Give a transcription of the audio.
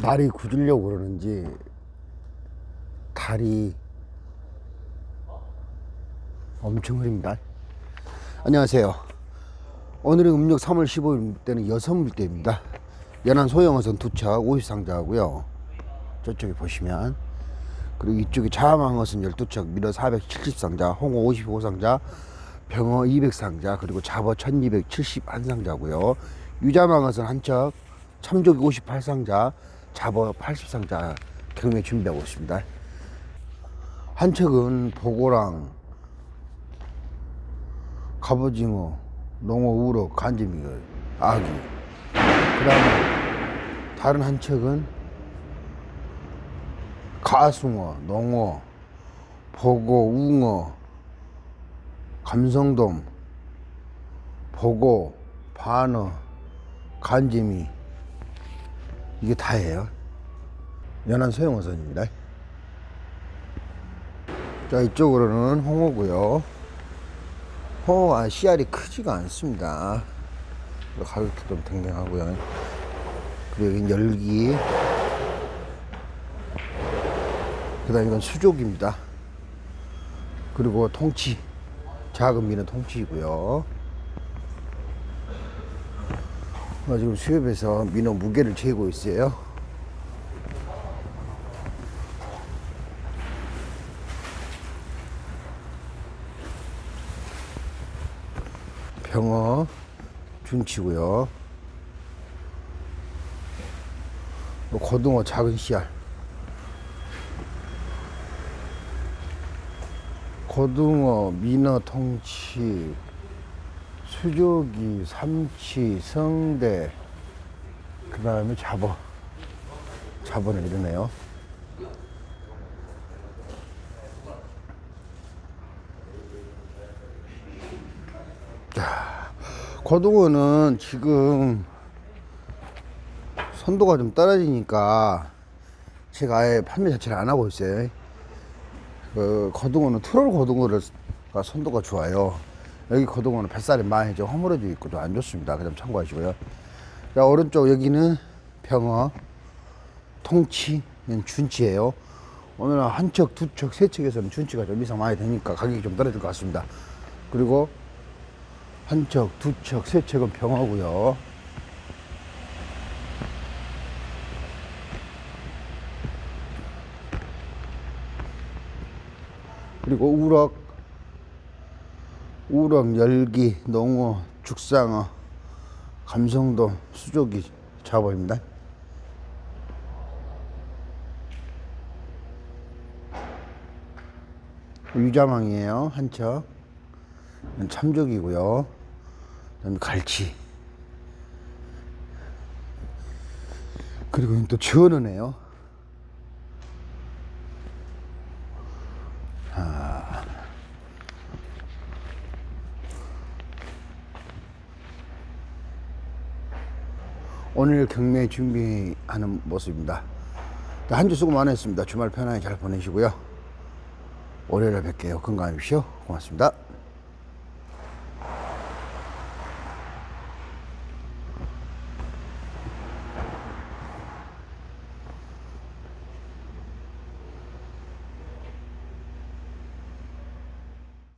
날이 굳으려고 그러는지 달이 엄청 흐립니다. 안녕하세요. 오늘은 음력 3월 15일 때는 여섯물대입니다. 연안 소형어선 두척 50상자하고요. 저쪽에 보시면 그리고 이쪽에 자망어선 12척, 미러 470상자, 홍어 55상자, 병어 200상자, 그리고 잡어 1271상자고요. 유자망어선 한 척, 참조기 58상자, 잡어 80상자 경매 준비하고 있습니다. 한 척은 보고랑 갑오징어, 농어, 우럭, 간지미, 아기. 그 다음에 다른 한 척은 가숭어, 농어, 보고, 웅어, 감성돔, 보고, 반어, 간지미 이게 다예요. 연안 소형어선입니다. 자 이쪽으로는 홍어고요. 홍어가 씨알이 크지가 않습니다. 가격도 좀 댕댕하고요. 그리고 여기 열기. 그 다음에 이건 수족입니다. 그리고 통치. 작은 미는 통치이고요. 어, 지금 수협에서 민어 무게를 재고 있어요. 병어 준치고요. 뭐 고등어 작은 씨알. 고등어, 민어 통치, 수조기, 삼치, 성대, 그 다음에 잡어. 잡어는 이러네요. 자, 고등어는 지금 선도가 좀 떨어지니까 제가 아예 판매 자체를 안 하고 있어요. 그 고등어는 트롤 고등어가 선도가 좋아요. 여기 고등어는 뱃살이 많이 좀 허물어져 있고 좀 안 좋습니다. 그점 참고하시고요. 자, 오른쪽 여기는 병어, 통치, 준치예요. 오늘은 한 척, 두 척, 세 척에서는 준치가 좀 이상 많이 되니까 가격이 좀 떨어질 것 같습니다. 그리고 한 척, 두 척, 세 척은 병어고요. 그리고 우럭, 우럭, 열기, 농어, 죽상어, 감성도, 수조기 잡어입니다. 유자망이에요, 한 척. 참족이고요. 그다음에 갈치. 그리고 또 전어네요. 오늘 경매 준비하는 모습입니다. 한 주 수고 많으셨습니다. 주말 편안히 잘 보내시고요. 월요일에 뵐게요. 건강하십시오. 고맙습니다.